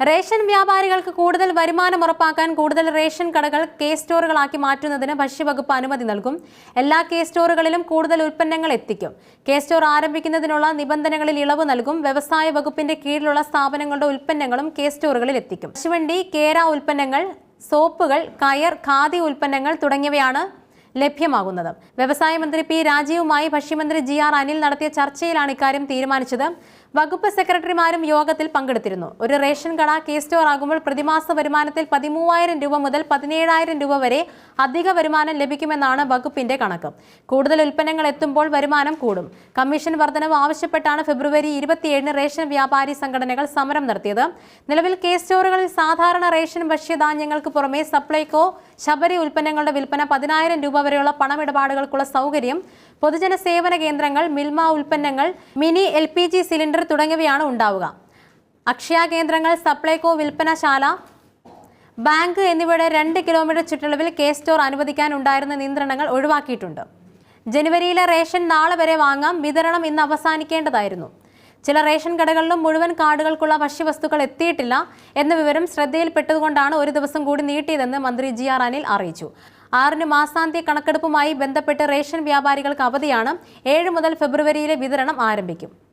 Ration വ്യാപാരികൾക്ക് കൂടുതൽ വരുമാനം ഉറപ്പാക്കാൻ കൂടുതൽ റേഷൻ കടകൾ കെ സ്റ്റോറുകളാക്കി മാറ്റുന്നതിന് ഭക്ഷ്യവകുപ്പ് അനുമതി നൽകും. എല്ലാ കെ സ്റ്റോറുകളിലും കൂടുതൽ ഉൽപ്പന്നങ്ങൾ എത്തിക്കും. കെ സ്റ്റോർ ആരംഭിക്കുന്നതിനുള്ള നിബന്ധനകളിൽ ഇളവ് നൽകും. വ്യവസായ വകുപ്പിന്റെ കീഴിലുള്ള സ്ഥാപനങ്ങളുടെ ഉൽപ്പന്നങ്ങളും കെ സ്റ്റോറുകളിൽ എത്തിക്കും. കശുവണ്ടി കേര ഉൽപ്പന്നങ്ങൾ സോപ്പുകൾ കയർ ഖാദി ഉൽപ്പന്നങ്ങൾ തുടങ്ങിയവയാണ് ലഭ്യമാകുന്നത്. വ്യവസായ മന്ത്രി പി രാജീവുമായി ഭക്ഷ്യമന്ത്രി ജി ആർ അനിൽ നടത്തിയ ചർച്ചയിലാണ് ഇക്കാര്യം തീരുമാനിച്ചത്. വകുപ്പ് സെക്രട്ടറിമാരും യോഗത്തിൽ പങ്കെടുത്തിരുന്നു. ഒരു റേഷൻ കട കെ സ്റ്റോർ ആകുമ്പോൾ പ്രതിമാസ വരുമാനത്തിൽ പതിമൂവായിരം രൂപ മുതൽ പതിനേഴായിരം രൂപ വരെ അധിക വരുമാനം ലഭിക്കുമെന്നാണ് വകുപ്പിന്റെ കണക്ക്. കൂടുതൽ ഉൽപ്പന്നങ്ങൾ എത്തുമ്പോൾ വരുമാനം കൂടും. കമ്മീഷൻ വർധനവ് ആവശ്യപ്പെട്ടാണ് ഫെബ്രുവരി ഇരുപത്തിയേഴിന് റേഷൻ വ്യാപാരി സംഘടനകൾ സമരം നടത്തിയത്. നിലവിൽ കെ സ്റ്റോറുകളിൽ സാധാരണ റേഷൻ ഭക്ഷ്യധാന്യങ്ങൾക്ക് പുറമെ സപ്ലൈകോ ശബരി ഉൽപ്പന്നങ്ങളുടെ വിൽപ്പന പതിനായിരം രൂപ വരെയുള്ള പണമിടപാടുകൾക്കുള്ള സൗകര്യം പൊതുജന സേവന കേന്ദ്രങ്ങൾ മിൽമ ഉൽപ്പന്നങ്ങൾ mini L P G cylinder തുടങ്ങിയവയാണ് ഉണ്ടാവുക. അക്ഷയ കേന്ദ്രങ്ങൾ സപ്ലൈകോ വിൽപ്പനശാല ബാങ്ക് എന്നിവയുടെ രണ്ട് കിലോമീറ്റർ ചുറ്റളവിൽ കെ സ്റ്റോർ അനുവദിക്കാൻ ഉണ്ടായിരുന്ന നിയന്ത്രണങ്ങൾ ഒഴിവാക്കിയിട്ടുണ്ട്. ജനുവരിയിലെ റേഷൻ നാളെ വരെ വാങ്ങാം വിതരണം ഇന്ന് അവസാനിക്കേണ്ടതായിരുന്നു. ചില റേഷൻ കടകളിലും മുഴുവൻ കാർഡുകൾക്കുള്ള ഭക്ഷ്യവസ്തുക്കൾ എത്തിയിട്ടില്ല എന്ന വിവരം ശ്രദ്ധയിൽപ്പെട്ടതുകൊണ്ടാണ് ഒരു ദിവസം കൂടി നീട്ടിയതെന്ന് മന്ത്രി ജി ആർ അനിൽ അറിയിച്ചു. ആറിന് മാസാന്ത്യ കണക്കെടുപ്പുമായി ബന്ധപ്പെട്ട് റേഷൻ വ്യാപാരികൾക്ക് അവധിയാണ്. ഏഴ് മുതൽ ഫെബ്രുവരിയിലെ വിതരണം ആരംഭിക്കും.